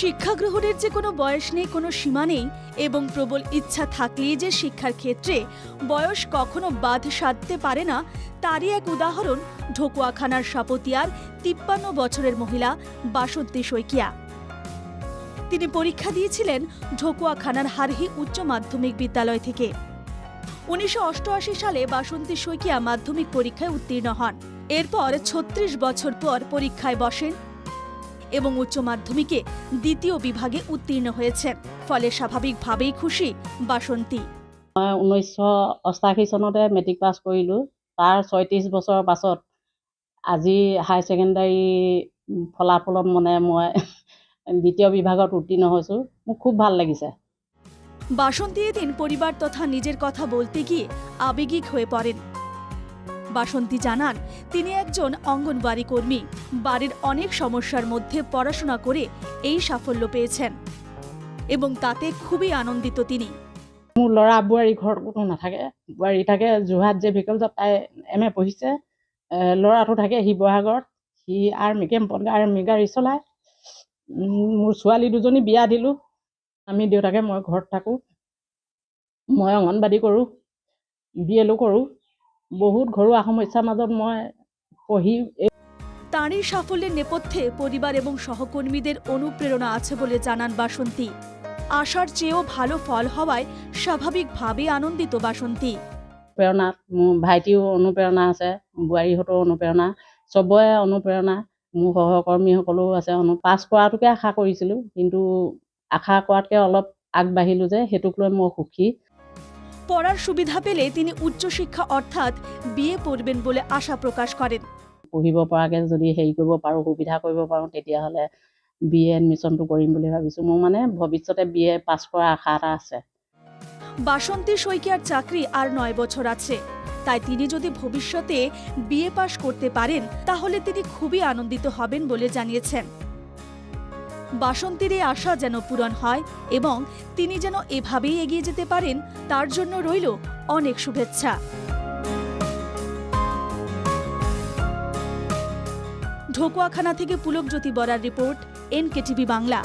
শিক্ষা গ্রহণের যে কোনো বয়স নেই, কোনো সীমা নেই এবং প্রবল ইচ্ছা থাকলেই যে শিক্ষার ক্ষেত্রে বয়স কখনো বাধ সাধতে পারে না, তারই এক উদাহরণ ঢোকুয়াখানার সাপতিয়ার তিপ্পান্ন বছরের মহিলা বাসন্তী শইকিয়া। তিনি পরীক্ষা দিয়েছিলেন ঢোকুয়াখানার হারহি উচ্চ মাধ্যমিক বিদ্যালয় থেকে। উনিশশো অষ্টআশি সালে বাসন্তী শইকিয়া মাধ্যমিক পরীক্ষায় উত্তীর্ণ হন। এরপর ছত্রিশ বছর পর পরীক্ষায় বসেন। এবং উচ্চ মাধ্যমিকে দ্বিতীয় বিভাগে উত্তীর্ণ হয়েছেন ফলে স্বাভাবিকভাবেই খুশি বাসন্তী। মই ঊনৈছশ অষ্টাশী চনতে মেট্ৰিক পাছ কৰিলোঁ। তাৰ ছয়ত্ৰিছ বছৰৰ পাছত আজি হায়াৰ ছেকেণ্ডাৰী ফলাফলত মানে মই দ্বিতীয় বিভাগত উত্তীৰ্ণ হৈছোঁ। মোক খুব ভালো লাগিছে। বাসন্তী এদিন পরিবার তথা নিজের কথা বলতে গিয়ে আবেগিক হয়ে পড়েন বাসন্তী জানান, তিনি একজন অঙ্গনবাড়ি কর্মী। বাড়ির অনেক সমস্যার মধ্যে পড়াশোনা করে এই সাফল্য পেয়েছেন এবং তাতে খুবই আনন্দিত তিনি। মোৰ ল'ৰা বোৱাৰী ঘৰত কোনো নাথাকে, বোৱাৰী থাকে, যোৰহাট যে ভিকলছত তাই এম এ পঢ়িছে ল'ৰাটো থাকে শিৱসাগৰত, সি আৰ্মি কেম্পত আৰ্মি গাড়ী চলায়। মোৰ ছোৱালী দুজনী বিয়া দিলোঁ, আমি দেউতাকে মই ঘৰত থাকোঁ, মই অংগনবাদী কৰোঁ, বি এলো কৰোঁ। বহুত ঘৰুৱা সমস্যাৰ মাজত মই পঢ়ি তাঁর এই সাফল্যের নেপথ্যে পরিবার এবং সহকর্মীদের অনুপ্রেরণা আছে বলে জানান বাসন্তী। আশার চেয়েও ভালো ফল হওয়ায় স্বাভাবিকভাবে আনন্দিত বাসন্তী। প্ৰেৰণাত মোৰ ভাইটিও অনুপ্ৰেৰণা আছে বোৱাৰীহঁতৰো অনুপ্ৰেৰণা চবৰে অনুপ্ৰেৰণা মোৰ সহকৰ্মীসকলেও আছে অনু পাছ কৰাটোকে আশা কৰিছিলোঁ কিন্তু আশা কৰাতকৈ অলপ আগবাঢ়িলোঁ যে সেইটোক লৈ মই সুখী। পড়ার সুবিধা পেলে তিনি উচ্চশিক্ষা অর্থাৎ বিয়ে পড়বেন বলে আশা প্রকাশ করেন। পঢ়িব পৰাকৈ যদি হেৰি কৰিব পাৰোঁ সুবিধা কৰিব পাৰোঁ তেতিয়াহ'লে বি এ এডমিশ্যনটো কৰিম বুলি ভাবিছোঁ। মোৰ মানে ভৱিষ্যতে বি এ পাছ কৰাৰ আশা এটা আছে। বাসন্তী শইকিয়ার চাকরি আর নয় বছর আছে। তাই তিনি যদি ভবিষ্যতে বিএ পাশ করতে পারেন তাহলে তিনি খুবই আনন্দিত হবেন বলে জানিয়েছেন। বাসন্তীর এই আশা যেন পূরণ হয় এবং তিনি যেন এভাবেই এগিয়ে যেতে পারেন, তার জন্য রইল অনেক শুভেচ্ছা। ঢোকুয়াখানা থেকে Pulak Jyoti বরার report, N K TV Bangla.